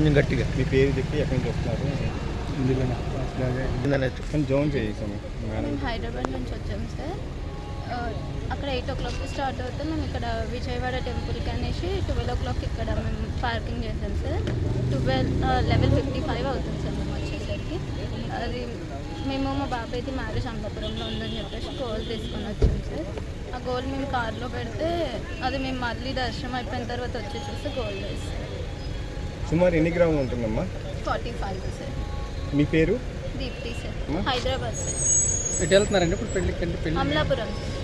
కొంచెం గట్టిగా. మీ పేరు చెప్పి ఎక్కడి నుంచి వస్తున్నారు? జోన్ చేసాము మేము హైదరాబాద్ నుంచి వచ్చాము సార్. అక్కడ ఎయిట్ ఓ క్లాక్కి స్టార్ట్ అవుతే మేము ఇక్కడ విజయవాడ టెంపుల్కి అనేసి ట్వెల్వ్ ఓ క్లాక్ ఇక్కడ మేము పార్కింగ్ చేసాం sir. Twelve level fifty five అవుతుంది సార్ మేము వచ్చేసరికి. అది మేము మా బాబాయ్ది మ్యారేజ్ అమలాపురంలో ఉందని చెప్పేసి గోల్ తీసుకొని వచ్చాం సార్. ఆ గోల్ మేము కార్లో పెడితే అది మేము మళ్ళీ దర్శనం అయిపోయిన తర్వాత వచ్చి చూస్తే గోల్ సార్ సుమారు ఎన్ని గ్రాములు ఉంటుందమ్మా ఫార్టీ ఫైవ్ సార్ మీ పేరు దీప్తి సార్? హైదరాబాద్ సార్ ఎటు వెళ్తున్నారండి ఇప్పుడు పెళ్ళికి అంటే పెళ్ళి అమలాపురం సార్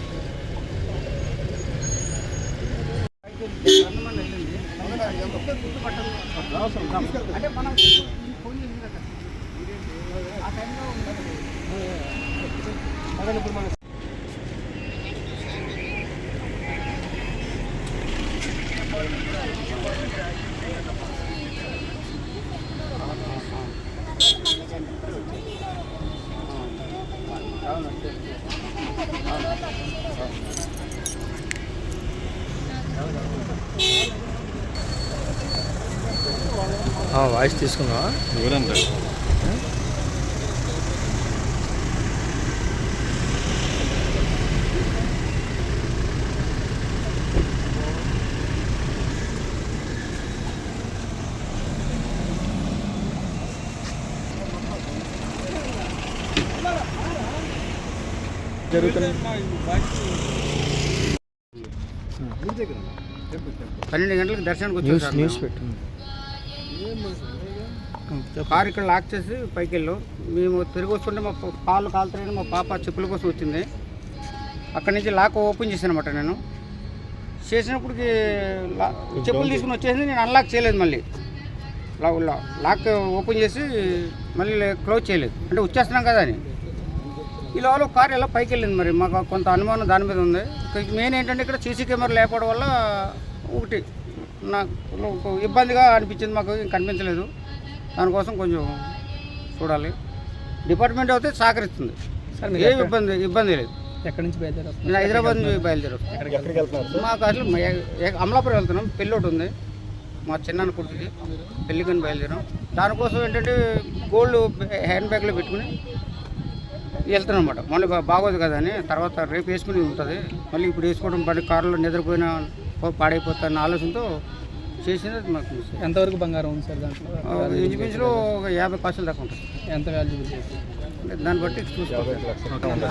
వాయిస్ తీసుకున్నావా ఊరంతా జరుగుతుంది పన్నెండు గంటలకు దర్శనానికి వచ్చాం న్యూస్. పెట్టు కారు ఇక్కడ లాక్ చేసి పైకి వెళ్ళాం. మేము తిరిగి వస్తుంటే మా పాలు కాళ్ళు కాలుతున్నాయని మా పాప చెప్పుల కోసం వచ్చింది. అక్కడి నుంచి లాక్ ఓపెన్ చేశాను అనమాట నేను. చేసినప్పటికి చెప్పులు తీసుకుని వచ్చేసింది నేను అన్లాక్ చేయలేదు మళ్ళీ. లా- లాక్ ఓపెన్ చేసి మళ్ళీ క్లోజ్ చేయలేదు. అంటే వచ్చేస్తున్నాం కదా అని. ఈ లోపల కారు ఎలా పైకి వెళ్ళింది మరి? మాకు కొంత అనుమానం దాని మీద ఉంది. మెయిన్ ఏంటంటే ఇక్కడ సీసీ కెమెరా లేకపోవడం వల్ల ఒకటి నాకు ఇబ్బందిగా అనిపించింది మాకు కనిపించలేదు. దానికోసం కొంచెం చూడాలి. డిపార్ట్మెంట్ అయితే సహకరిస్తుంది. ఏం ఇబ్బంది ఇబ్బంది లేదు. ఎక్కడి నుంచి బయలుదేరి హైదరాబాద్ నుంచి బయలుదేరు మాకు అసలు అమలాపురం వెళ్తున్నాం. పెళ్ళి ఒకటి ఉంది. మా చిన్నాన్న కొడుకుకి పెళ్ళికని బయలుదేరాం. దానికోసం ఏంటంటే గోల్డ్ హ్యాండ్ బ్యాగ్లో పెట్టుకుని వెళ్తున్నాం అనమాట మళ్ళీ బాగోదు కదా అని. తర్వాత రేపు వేసుకుని ఉంటుంది. మళ్ళీ ఇప్పుడు వేసుకోవడం పడి కారులో నిద్రపోయిన పాడైపోతాన్న ఆలోచనతో చేసినది మాకు. ఎంతవరకు బంగారం ఉంది సార్ దాంట్లో? ఇంచుమించులో ఒక యాభై కాసులు దాకా ఉంటుంది. ఎంత వాల్యూబుల్ అంటే దాన్ని బట్టి చూసుకోవాలి.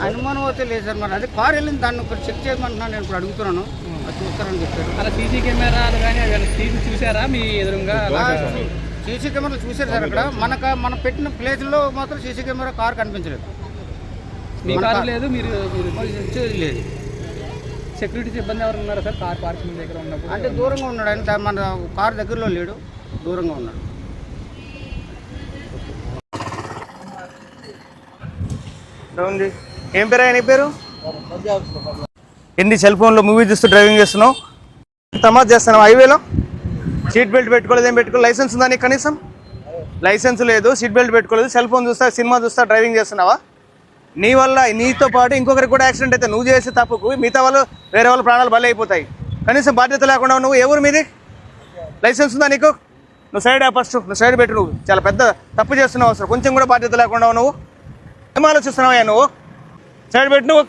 అనుమానం అయితే లేదు సార్ మరి. అదే కారు వెళ్ళింది దాన్ని ఒకటి చెక్ చేయమంటున్నాను నేను ఇప్పుడు అడుగుతున్నాను. అది చూస్తారని చెప్పారు. అలా సీసీ కెమెరాలు కానీ అవి తీసి చూసారా మీ ఎదురుగా? సీసీ కెమెరా చూసారు సార్ అక్కడ. మనకు మనం పెట్టిన ప్లేస్లో మాత్రం సీసీ కెమెరా కార్ కనిపించలేదు. మీ కారు లేదు మీరు లేదు. సెక్యూరిటీ సిబ్బంది ఎవరు ఉన్నారా సార్? కార్ పార్కింగ్ దగ్గర ఉన్నప్పుడు? అంటే దూరంగా ఉన్నాడు. ఆయన దా- మన కార్ దగ్గరలో లేడు. దూరంగా ఉన్నాడు. ఉంది. ఏం పేరు నీ పేరు? ఎన్ని సెల్ ఫోన్లో మూవీ చూస్తూ డ్రైవింగ్ చేస్తున్నావు? తమాజ్ చేస్తున్నావు? హైవేలో? సీట్ బెల్ట్ పెట్టుకోలేదు ఏం పెట్టుకోలేదు. లైసెన్స్ ఉందా నీకు కనీసం? లైసెన్స్ లేదు సీట్ బెల్ట్ పెట్టుకోలేదు. సెల్ ఫోన్ చూస్తా సినిమా చూస్తా డ్రైవింగ్ చేస్తున్నావా? నీ వల్ల నీతో పాటు ఇంకొకరికి కూడా యాక్సిడెంట్ అయితే నువ్వు చేసే తప్పుకు మిగతా వాళ్ళు వేరే వాళ్ళ ప్రాణాలు బలి అయిపోతాయి. కనీసం బాధ్యత లేకుండా నువ్వు ఎవరు మీది? లైసెన్స్ ఉందా నీకు? నువ్వు సైడ్ ఫస్ట్ నువ్వు సైడ్ పెట్టు నువ్వు. చాలా పెద్ద తప్పు చేస్తున్నావు అసలు. కొంచెం కూడా బాధ్యత లేకుండా నువ్వు. ఏం ఆలోచిస్తున్నావయ్యా నువ్వు? సైడ్ పెట్టు నువ్వు.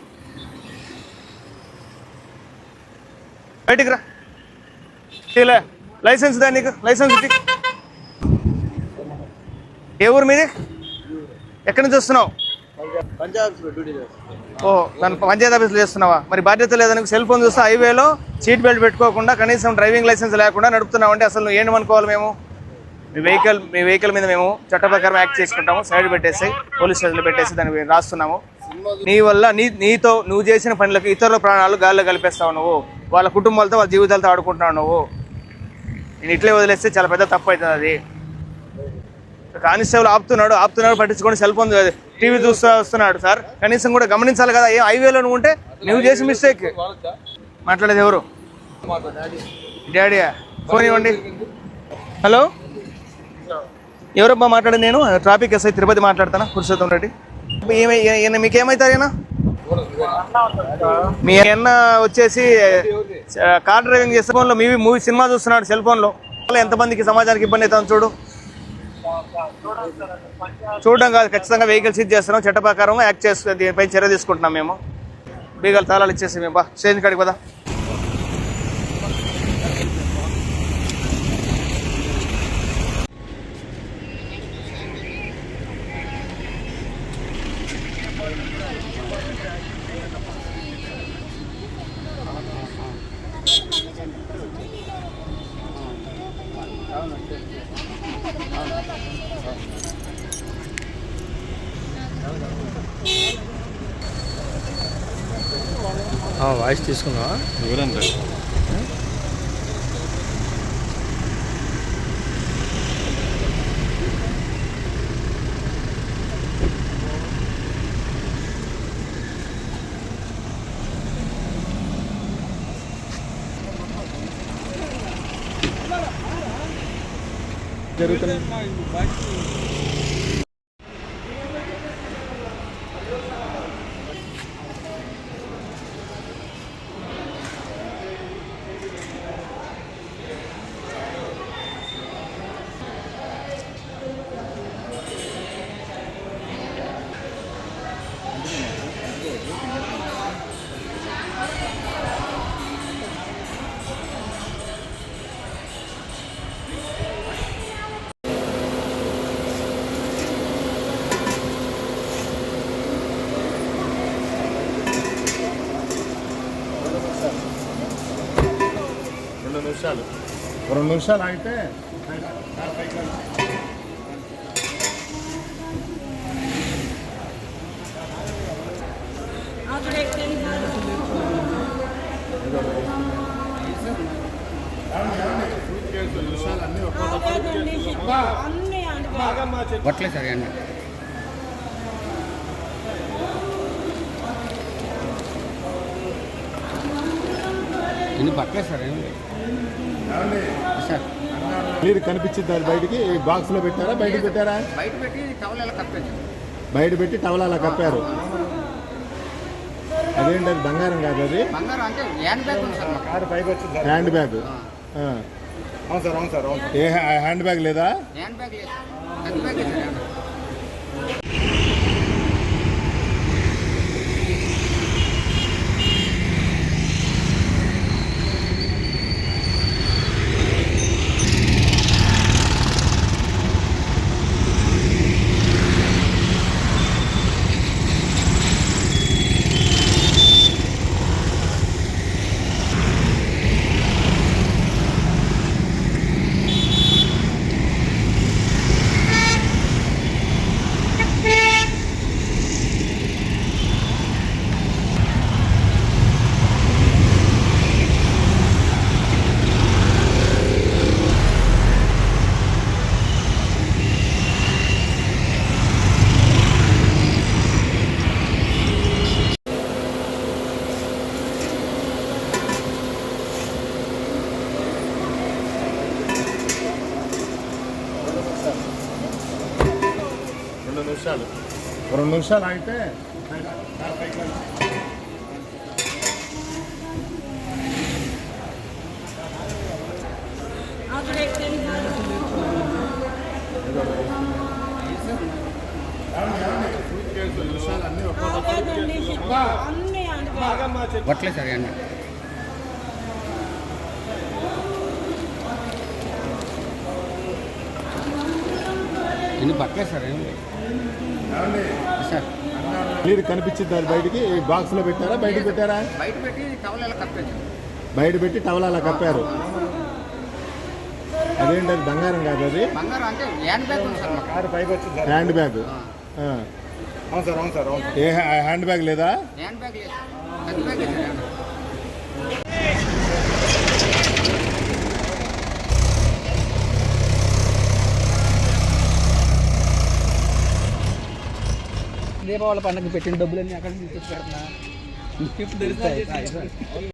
బయటికి రా. ఇలా లైసెన్స్ దా నీకు? లైసెన్స్ ఏ ఊరు మీది? ఎక్కడి నుంచి వస్తున్నావు? ఓ తను పంచాయతీ ఆఫీస్లో చేస్తున్నావా? మరి బాధ్యత లేదని సెల్ ఫోన్ చూస్తే హైవేలో సీట్ బెల్ట్ పెట్టుకోకుండా కనీసం డ్రైవింగ్ లైసెన్స్ లేకుండా నడుపుతున్నావు అంటే అసలు నువ్వు ఏమనుకోవాలి మేము? మీ వెహికల్ మీ వెహికల్ మీద మేము చట్ట ప్రకారం యాక్ట్ చేసుకుంటాము సైడ్ పెట్టేసి పోలీస్ స్టేషన్లో పెట్టేసి దాన్ని రాస్తున్నాము. నీ వల్ల నీ నీతో నువ్వు చేసిన పనులకు ఇతరుల ప్రాణాలు గాల్లో కలిపేస్తావు నువ్వు. వాళ్ళ కుటుంబాలతో వాళ్ళ జీవితాలతో ఆడుకుంటున్నావు నువ్వు. నేను ఇట్లే వదిలేస్తే చాలా పెద్ద తప్పు అవుతుంది అది. కానిస్టేబుల్ ఆపుతున్నాడు ఆపుతున్నాడు పట్టించుకొని సెల్ ఫోన్ టీవీ చూస్తూ వస్తున్నాడు సార్. కనీసం కూడా గమనించాలి కదా ఏ హైవేలో ఉంటే నువ్వు చేసి మిస్టేక్ మాట్లాడేది ఎవరు? డాడీయా? ఫోన్ ఇవ్వండి. హలో? ఎవరబ్బా మాట్లాడేది నేను? ట్రాఫిక్ ఎస్ఐ తిరుపతి మాట్లాడతానా? పురుషోత్తం రెడ్డి. ఏమై ఈయన మీకేమవుతారు ఈయన మీ అన్న వచ్చేసి కార్ డ్రైవింగ్ చేసే ఫోన్లో మీ మూవీ సినిమా చూస్తున్నాడు సెల్ ఫోన్లో ఎంతమందికి సమాజానికి ఇబ్బంది అవుతుంది చూడు. చూడడం కాదు ఖచ్చితంగా వెహికల్ సీజ్ చేస్తున్నాం. చట్ట ప్రకారం యాక్ట్ చేస్తూ దీనిపై చర్య తీసుకుంటున్నాం మేము. బీగలు తాళాలు ఇచ్చేసి మేము. బా స్టేషన్ కాడికి పదా. వాయిస్ తీసుకున్నావా జరుగుతుంది నిమిషాలు. రెండు నిమిషాలు ఆగితే కొట్టలేదు సార్ ఎండ ఎన్ని పట్టలేదు సార్? సార్. నీరు కనిపించింది దాని బయటికి బాక్స్లో పెట్టారా బయటకు పెట్టారా? బయట పెట్టి టవల్ ఎలా కప్పేది బయట పెట్టి టవల్ అలా కప్పారు. అదేంటి అది బంగారం కాదు అది? బంగారం అంటే హ్యాండ్ బ్యాగ్ ఉంది సార్ మాకు. హ్యాండ్ బ్యాగ్ అవును సార్ అవును సార్ అవును ఏ హ్యా- హ్యాండ్ బ్యాగ్ లేదా? హ్యాండ్ బ్యాగ్ లేదు. హ్యాండ్ బ్యాగ్ నిమిషాలు రెండు నిమిషాలు ఆగితే కొట్టలేదు సార్ ఎండ ఎన్ని పట్టలేదు సార్? ఏం సార్. నీరు కనిపించింది దాని బయటికి బాక్స్లో పెట్టారా? బయటకు పెట్టారా? బయట పెట్టి టవల్ ఎలా కప్పేది బయట పెట్టి టవల్ అలా కప్పారు. అదేంటి అది? బంగారం కాదు అది? బంగారం అంటే హ్యాండ్ బ్యాగ్ ఉంది సార్ మాకు. హ్యాండ్ బ్యాగ్ అవును సార్ అవును సార్ అవును ఏ హ్యా- హ్యాండ్ బ్యాగ్ లేదా? హ్యాండ్ బ్యాగ్ లేదు. దీపావళి పండుగ పెట్టిన డబ్బులన్నీ అక్కడ తెచ్చి పెడుతున్నా ఇప్పుడు తెలుస్తాయి